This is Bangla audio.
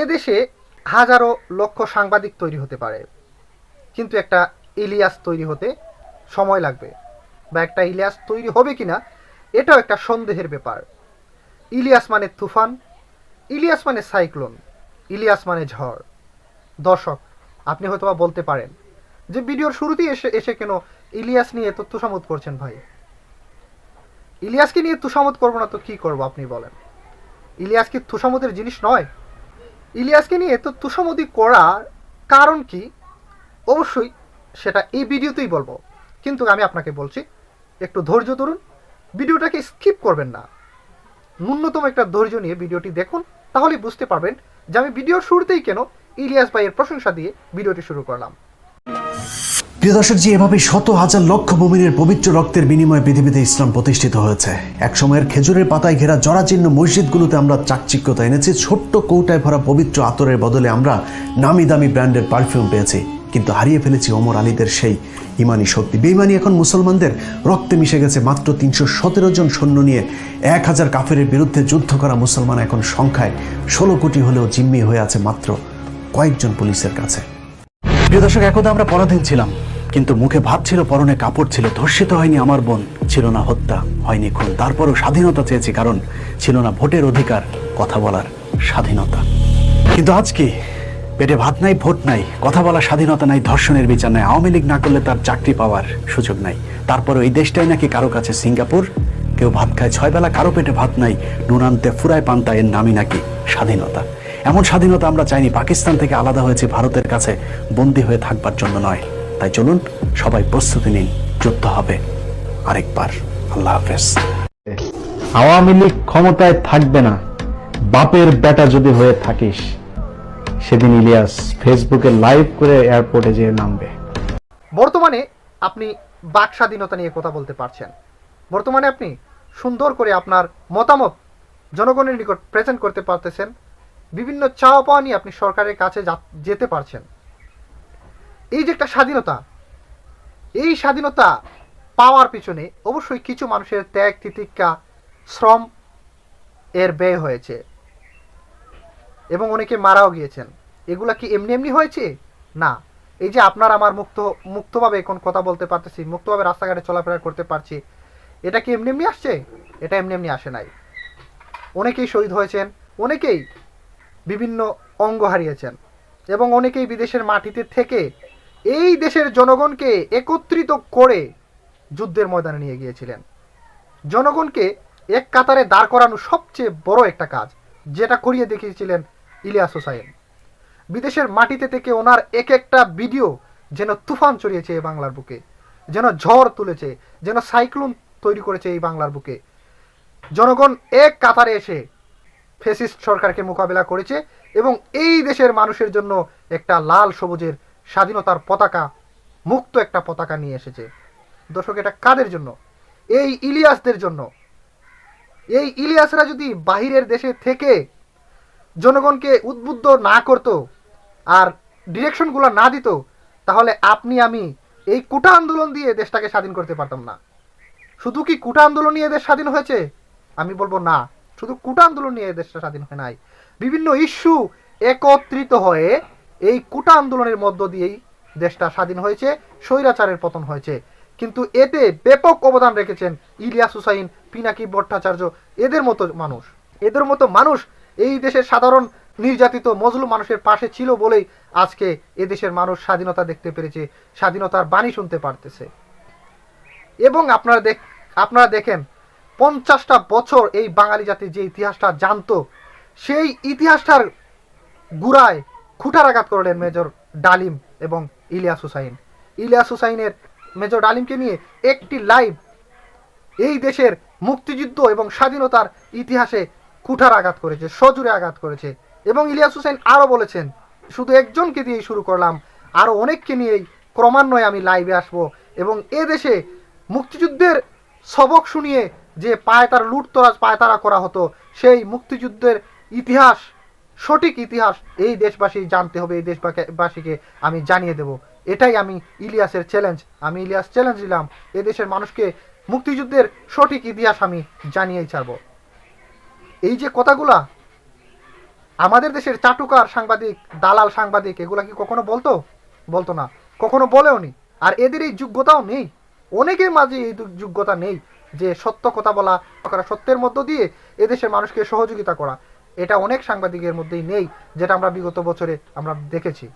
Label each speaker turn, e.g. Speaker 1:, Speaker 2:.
Speaker 1: এ দেশে হাজারো লক্ষ সাংবাদিক তৈরি হতে পারে। কিন্তু একটা ইলিয়াস তৈরি হতে সময় লাগবে। বা একটা ইলিয়াস তৈরি হবে কিনা, এটাও একটা সন্দেহের ব্যাপার। ইলিয়াস মানে তুফান, ইলিয়াস মানে সাইক্লোন, ইলিয়াস মানে ঝড়। দর্শক, আপনি হয়তোবা বলতে পারেন যে ভিডিওর শুরুতেই এসে এসে কেন ইলিয়াস নিয়ে এত তুষামত করছেন ভাই? ইলিয়াসকে নিয়ে তুষামত করব না তো কি করব আপনি বলেন? ইলিয়াস কি তুষামতের জিনিস নয়? ইলিয়াসকে নিয়ে এত তুষামদি করার কারণ কি? অবশ্যই সেটা এই ভিডিওতেই বলব। কিন্তু আমি আপনাকে বলছি, একটু ধৈর্য ধরুন, ভিডিওটাকে স্কিপ করবেন না। ন্যূনতম একটা ধৈর্য নিয়ে ভিডিওটি দেখুন তাহলে বুঝতে পারবেন যে আমি ভিডিওর শুরুতেই কেন ইলিয়াস ভাইয়ের প্রশংসা দিয়ে ভিডিওটি শুরু করলাম।
Speaker 2: প্রিয় দর্শক জি, এভাবে শত হাজার লক্ষ মুমিনের পবিত্র রক্তের বিনিময়ে পৃথিবীতে ইসলাম প্রতিষ্ঠিত হয়েছে। এক সময়ের খেজুরের পাতায় ঘেরা জরাজীর্ণ মসজিদগুলোতে আমরা চাকচিক্যতা এনেছি, ছোট্ট কৌটায় ভরা পবিত্র আতরের বদলে আমরা নামি দামি ব্র্যান্ডের পারফিউম পেয়েছি। কিন্তু হারিয়ে ফেলেছি ওমর আলীদের সেই ইমানি শক্তি। বেইমানি এখন মুসলমানদের রক্তে মিশে গেছে মাত্র তিনশো সতেরো জন সৈন্য নিয়ে এক হাজার কাফের বিরুদ্ধে যুদ্ধ করা মুসলমান এখন সংখ্যায় ষোলো কোটি হলেও জিম্মি হয়ে আছে মাত্র কয়েকজন পুলিশের কাছে। প্রিয় দর্শক, একদা আমরা পরাধীন ছিলাম। কিন্তু মুখে ভাত ছিল, পরনে কাপড় ছিল, ধর্ষিত হয়নি আমার বোন। ছিল না হত্যা, হয়নি খুন। তারপরও স্বাধীনতা চেয়েছি, কারণ ছিল না ভোটের অধিকার, কথা বলার স্বাধীনতা। কিন্তু আজ কি? পেটে ভাত নাই, ভোট নাই, কথা বলার স্বাধীনতা নাই, ধর্ষণের বিচার নাই, আওয়ামী লীগ না করলে তার চাকরি পাওয়ার সুযোগ নাই। তারপরও এই দেশটাই নাকি কারও কাছে সিঙ্গাপুর? কেউ ভাত খায় ছয় বেলা, কারও পেটে ভাত নাই নুনান্তে ফুরায় পান্তা, এর নামই নাকি স্বাধীনতা। এমন স্বাধীনতা আমরা চাইনি, পাকিস্তান থেকে আলাদা হয়েছে, ভারতের কাছে বন্দী হয়ে থাকবার জন্য নয়। তাই চলুন সবাই প্রস্তুতি নিন যুদ্ধ হবে। আরেকবার আল্লাহ হাফেজ।
Speaker 3: আওয়ামী লীগ ক্ষমতায় থাকবে না। বাপের বেটা যদি হয়ে থাকিস সেদিন ইলিয়াস ফেসবুকে লাইভ করে এয়ারপোর্টে যেয়ে নামবে।
Speaker 1: বর্তমানে আপনি বাক স্বাধীনতা নিয়ে কথা বলতে পারছেন। বর্তমানে আপনি সুন্দর করে আপনার মতামত জনগণের নিকট প্রেজেন্ট করতে পারতেছেন। বিভিন্ন চাওয়া পাওয়া নিয়ে আপনি সরকারের কাছে যা- যেতে পারছেন। এই যে একটা স্বাধীনতা, এই স্বাধীনতা পাওয়ার পিছনে অবশ্যই কিছু মানুষের ত্যাগ, তিতিক্ষা, শ্রম এর ব্যয় হয়েছে। এবং অনেকে মারাও গিয়েছেন। এগুলা কি এমনি এমনি হয়েছে? না। এই যে আপনার আমার মুক্ত, মুক্তভাবে এখন কথা বলতে পারতেছি, মুক্তভাবে রাস্তাঘাটে চলাফেরা করতে পারছি, এটা কি এমনি এমনি আসছে? এটা এমনি এমনি আসে নাই। অনেকেই শহীদ হয়েছেন, অনেকেই বিভিন্ন অঙ্গ হারিয়েছেন, এবং অনেকেই বিদেশের মাটিতে থেকে এই দেশের জনগণকে একত্রিত করে যুদ্ধের ময়দানে নিয়ে গিয়েছিলেন। জনগণকে এক কাতারে দাঁড় করানো সবচেয়ে বড় একটা কাজ, যেটা করিয়ে দেখিয়েছিলেন ইলিয়াস হোসাইন। বিদেশের মাটিতে থেকে ওনার এক একটা ভিডিও যেন তুফান চড়িয়েছে এই বাংলার বুকে, যেন ঝড় তুলেছে, যেন সাইক্লোন তৈরি করেছে এই বাংলার বুকে। জনগণ এক কাতারে এসে ফেসিস্ট সরকারকে মোকাবেলা করেছে এবং এই দেশের মানুষের জন্য একটা লাল সবুজের স্বাধীনতার পতাকা, মুক্ত একটা পতাকা নিয়ে এসেছে। দর্শক, এটা কাদের জন্য? এই ইলিয়াসদের জন্য। এই ইলিয়াসরা যদি বাহিরের দেশে থেকে জনগণকে উদ্বুদ্ধ না করতো আর ডিরেকশনগুলো না দিত, তাহলে আপনি, আমি এই কুটা আন্দোলন দিয়ে দেশটাকে স্বাধীন করতে পারতাম না। শুধু কি কুটা আন্দোলন নিয়ে দেশ স্বাধীন হয়েছে? আমি বলব না। শুধু কুটা আন্দোলন নিয়ে দেশটা স্বাধীন হয় নাই। বিভিন্ন ইস্যু একত্রিত হয়ে এই কুটা আন্দোলনের মধ্য দিয়েই দেশটা স্বাধীন হয়েছে, স্বৈরাচারের পতন হয়েছে। কিন্তু এতে ব্যাপক অবদান রেখেছেন ইলিয়াস হুসাইন, পিনাকি ভট্টাচার্য, এদের মতো মানুষ। এদের মতো মানুষ এই দেশের সাধারণ নির্যাতিত মজলুম মানুষের পাশে ছিল বলেই আজকে এদেশের মানুষ স্বাধীনতা দেখতে পেরেছে, স্বাধীনতার বাণী শুনতে পারতেছে। এবং আপনারা দেখ, আপনারা দেখেন, পঞ্চাশটা বছর এই বাঙালি জাতি যে ইতিহাসটা জানতো, সেই ইতিহাসটার গুড়ায় খুঁটারাঘাত করলেন মেজর ডালিম এবং ইলিয়াস হুসাইন। ইলিয়াস হুসাইনের মেজর ডালিমকে নিয়ে একটি লাইভ এই দেশের মুক্তিযুদ্ধ এবং স্বাধীনতার ইতিহাসে কুঠার আঘাত করেছে, সজুরে আঘাত করেছে। এবং ইলিয়াস হুসেন আরও বলেছেন, শুধু একজনকে দিয়েই শুরু করলাম আরও অনেককে নিয়েই ক্রমান্বয়ে আমি লাইভে আসব এবং এ দেশে মুক্তিযুদ্ধের সবক শুনিয়ে যে পায়তারা লুটতরাজ পায়তারা করা হতো, সেই মুক্তিযুদ্ধের ইতিহাস সঠিক ইতিহাস এই দেশবাসী জানতে হবে, এই দেশবাসীকে আমি জানিয়ে দেব। এটাই আমি ইলিয়াসের চ্যালেঞ্জ আমি ইলিয়াস চ্যালেঞ্জ দিলাম দেশের মানুষকে মুক্তিযুদ্ধের সঠিক ইতিহাস আমি জানিয়েই ছাড়ব। এই যে কথাগুলা, আমাদের দেশের চাটুকার সাংবাদিক, দালাল সাংবাদিক, এগুলা কি কখনো বলতো? বলতো না। কখনো বলেও নি। আর এদের এই যোগ্যতাও নেই। অনেকের মাঝে এই যোগ্যতা নেই যে সত্য কথা বলা, সত্যের মধ্য দিয়ে এদেশের মানুষকে সহযোগিতা করা। এটা অনেক সাংবাদিকের মধ্যেই নেই যেটা আমরা বিগত বছরে আমরা দেখেছি।